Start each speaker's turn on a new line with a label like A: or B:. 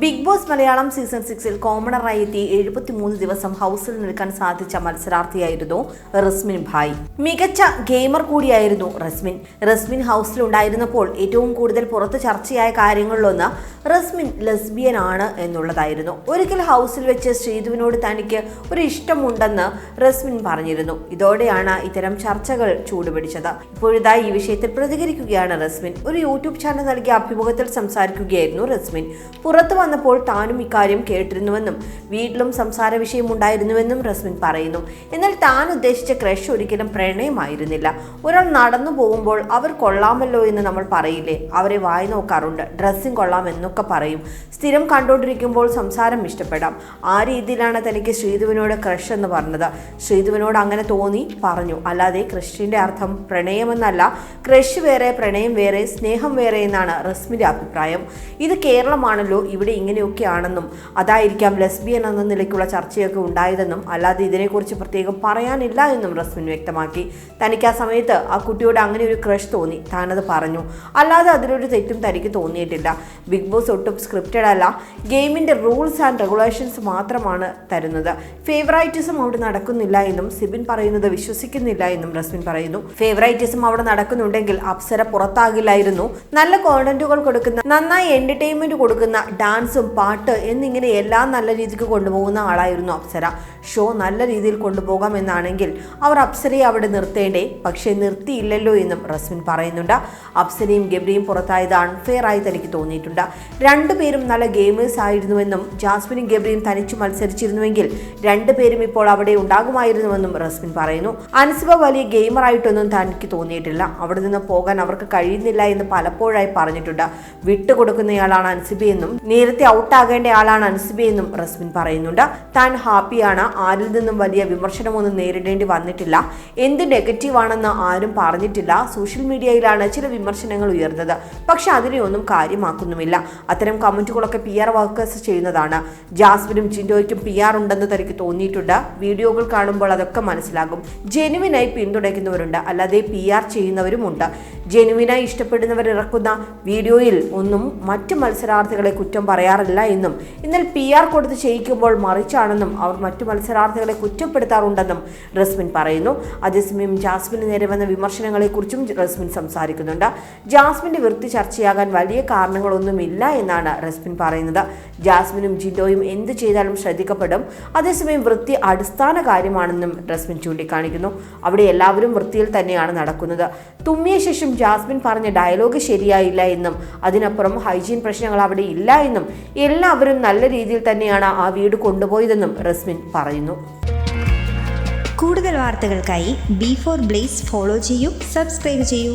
A: Big boss Malayalam season സിക്സിൽ കോമണറായി എത്തി എഴുപത്തിമൂന്ന് ദിവസം ഹൗസിൽ നിൽക്കാൻ സാധിച്ച മത്സരാർത്ഥിയായിരുന്നു റസ്മിൻ ഭായ്. മികച്ച ഗെയിമർ കൂടിയായിരുന്നു റസ്മിൻ. റസ്മിൻ ഹൗസിലുണ്ടായിരുന്നപ്പോൾ ഏറ്റവും കൂടുതൽ പുറത്ത് ചർച്ചയായ കാര്യങ്ങളിലൊന്ന് റസ്മിൻ ലെസ്ബിയൻ ആണ് എന്നുള്ളതായിരുന്നു. ഒരിക്കൽ ഹൗസിൽ വെച്ച് ശ്രീധുവിനോട് തനിക്ക് ഒരു ഇഷ്ടമുണ്ടെന്ന് റസ്മിൻ പറഞ്ഞിരുന്നു. ഇതോടെയാണ് ഇത്തരം ചർച്ചകൾ ചൂടുപിടിച്ചത്. ഇപ്പോഴിതാ ഈ വിഷയത്തിൽ പ്രതികരിക്കുകയാണ് റസ്മിൻ. ഒരു യൂട്യൂബ് ചാനൽ നൽകിയ അഭിമുഖത്തിൽ സംസാരിക്കുകയായിരുന്നു റസ്മിൻ. പുറത്തു വന്നപ്പോൾ താനും ഇക്കാര്യം കേട്ടിരുന്നുവെന്നും വീട്ടിലും സംസാര വിഷയമുണ്ടായിരുന്നുവെന്നും റസ്മിൻ പറയുന്നു. എന്നാൽ താൻ ഉദ്ദേശിച്ച ക്രഷ് ഒരിക്കലും പ്രണയമായിരുന്നില്ല. ഒരാൾ നടന്നു പോകുമ്പോൾ അവർ കൊള്ളാമല്ലോ എന്ന് നമ്മൾ പറയില്ലേ? അവരെ വായി നോക്കാറുണ്ട്. ഡ്രസ്സിങ് കൊള്ളാം എന്നൊക്കെ പറയും. സ്ഥിരം കണ്ടുകൊണ്ടിരിക്കുമ്പോൾ സംസാരം ഇഷ്ടപ്പെടാം. ആ രീതിയിലാണ് തനിക്ക് ശ്രീധുവിനോട് ക്രഷ് എന്ന് പറഞ്ഞത്. ശ്രീധുവിനോട് അങ്ങനെ തോന്നി പറഞ്ഞു. അല്ലാതെ ക്രഷിന്റെ അർത്ഥം പ്രണയമെന്നല്ല. ക്രഷ് വേറെ പ്രണയം വേറെ സ്നേഹം വേറെ എന്നാണ് റസ്മിന്റെ അഭിപ്രായം. ഇത് കേരളമാണല്ലോ. ഇവിടെ ഇങ്ങനെയൊക്കെയാണെന്നും അതായിരിക്കാം ലെസ്ബിയൻ എന്ന നിലയ്ക്കുള്ള ചർച്ചയൊക്കെ ഉണ്ടായതെന്നും അല്ലാതെ ഇതിനെക്കുറിച്ച് പ്രത്യേകം പറയാനില്ല എന്നും റസ്മിൻ വ്യക്തമാക്കി. തനിക്ക് ആ സമയത്ത് ആ കുട്ടിയോട് അങ്ങനെ ഒരു ക്രഷ് തോന്നി. താനത് പറഞ്ഞു. അല്ലാതെ അതിലൊരു തെറ്റും തനിക്ക് തോന്നിയിട്ടില്ല. ബിഗ് ബോസ് ഒട്ടും സ്ക്രിപ്റ്റഡ് അല്ല. ഗെയിമിന്റെ റൂൾസ് ആൻഡ് റെഗുലേഷൻസ് മാത്രമാണ് തരുന്നത്. ഫേവറൈറ്റിസം അവിടെ നടക്കുന്നില്ല എന്നും സിബിൻ പറയുന്നത് വിശ്വസിക്കുന്നില്ല എന്നും റസ്മിൻ പറയുന്നു. ഫേവറൈറ്റിസം അവിടെ നടക്കുന്നുണ്ടെങ്കിൽ അപ്സര പുറത്താകില്ലായിരുന്നു. നല്ല കോണ്ടന്റുകൾ കൊടുക്കുന്ന നന്നായി എന്റർടൈൻമെന്റ് കൊടുക്കുന്ന ഡാൻസും പാട്ട് എന്നിങ്ങനെ എല്ലാം നല്ല രീതിക്ക് കൊണ്ടുപോകുന്ന ആളായിരുന്നു അപ്സര. ഷോ നല്ല രീതിയിൽ കൊണ്ടുപോകാം എന്നാണെങ്കിൽ അവർ അപ്സരയെ അവിടെ നിർത്തേണ്ടേ? പക്ഷേ നിർത്തിയില്ലല്ലോ എന്നും റസ്മിൻ പറയുന്നുണ്ട്. അപ്സരയും ഗബ്രിയും പുറത്തായത് അൺഫെയർ ആയി തനിക്ക് തോന്നിയിട്ടുണ്ട്. രണ്ടുപേരും നല്ല ഗെയിമേഴ്സ് ആയിരുന്നുവെന്നും ജാസ്മിനും ഗബ്രിയും തനിച്ചു മത്സരിച്ചിരുന്നുവെങ്കിൽ രണ്ടുപേരും ഇപ്പോൾ അവിടെ ഉണ്ടാകുമായിരുന്നുവെന്നും റസ്മിൻ പറയുന്നു. അൻസിബ വലിയ ഗെയിമറായിട്ടൊന്നും തനിക്ക് തോന്നിയിട്ടില്ല. അവിടെ നിന്ന് പോകാൻ അവർക്ക് കഴിയുന്നില്ല എന്ന് പലപ്പോഴായി പറഞ്ഞിട്ടുണ്ട്. വിട്ടുകൊടുക്കുന്നയാളാണ് അൻസിബയെന്നും നേരത്തെ ഔട്ടാകേണ്ട ആളാണ് അൻസിബി എന്നും റസ്മിൻ പറയുന്നുണ്ട്. താൻ ഹാപ്പിയാണ്. ആരിൽ നിന്നും വലിയ വിമർശനമൊന്നും നേരിടേണ്ടി വന്നിട്ടില്ല. എന്ത് നെഗറ്റീവ് ആണെന്ന് ആരും പറഞ്ഞിട്ടില്ല. സോഷ്യൽ മീഡിയയിലാണ് ചില വിമർശനങ്ങൾ ഉയർന്നത്. പക്ഷെ അതിനെ ഒന്നും കാര്യമാക്കുന്നുമില്ല. അത്തരം കമന്റുകളൊക്കെ പി ആർ വർക്കേഴ്സ് ചെയ്യുന്നതാണ്. ജാസ്മിനും ജിൻഡോയ്ക്കും പി ആർ ഉണ്ടെന്ന് തനിക്ക് തോന്നിയിട്ടുണ്ട്. വീഡിയോകൾ കാണുമ്പോൾ അതൊക്കെ മനസ്സിലാകും. ജെനുവിനായി പിന്തുണയ്ക്കുന്നവരുണ്ട്. അല്ലാതെ പി ആർ ചെയ്യുന്നവരുമുണ്ട്. ജെനുവിനായി ഇഷ്ടപ്പെടുന്നവർ ഇറക്കുന്ന വീഡിയോയിൽ ഒന്നും മറ്റു മത്സരാർത്ഥികളെ കുറ്റം പറയാറില്ല എന്നും എന്നാൽ പി ആർ കൊടുത്ത് ചെയ്യിക്കുമ്പോൾ മറിച്ചാണെന്നും അവർ മറ്റു മത്സരാർത്ഥികളെ കുറ്റപ്പെടുത്താറുണ്ടെന്നും റസ്മിൻ പറയുന്നു. അതേസമയം ജാസ്മിന് നേരെ വന്ന വിമർശനങ്ങളെക്കുറിച്ചും റസ്മിൻ സംസാരിക്കുന്നുണ്ട്. ജാസ്മിന്റെ വൃത്തി ചർച്ചയാകാൻ വലിയ കാരണങ്ങളൊന്നുമില്ല എന്നാണ് റസ്മിൻ പറയുന്നത്. ജാസ്മിനും ജിൻഡോയും എന്ത് ചെയ്താലും ശ്രദ്ധിക്കപ്പെടും. അതേസമയം വൃത്തി അടിസ്ഥാന കാര്യമാണെന്നും റസ്മിൻ ചൂണ്ടിക്കാണിക്കുന്നു. അവിടെ എല്ലാവരും വൃത്തിയിൽ തന്നെയാണ് നടക്കുന്നത്. തുമ്മിയ ശേഷം ജാസ്മിൻ പറഞ്ഞ ഡയലോഗ് ശരിയായില്ല എന്നും അതിനപ്പുറം ഹൈജീൻ പ്രശ്നങ്ങൾ അവിടെ ഇല്ല എന്നും എല്ലാവരും നല്ല രീതിയിൽ തന്നെയാണ് ആ വീട് കൊണ്ടുപോയതെന്നും റസ്മിൻ പറയുന്നു.
B: കൂടുതൽ വാർത്തകൾക്കായി ബി ഫോർ ബ്ലേസ് ഫോളോ ചെയ്യൂ സബ്സ്ക്രൈബ് ചെയ്യൂ.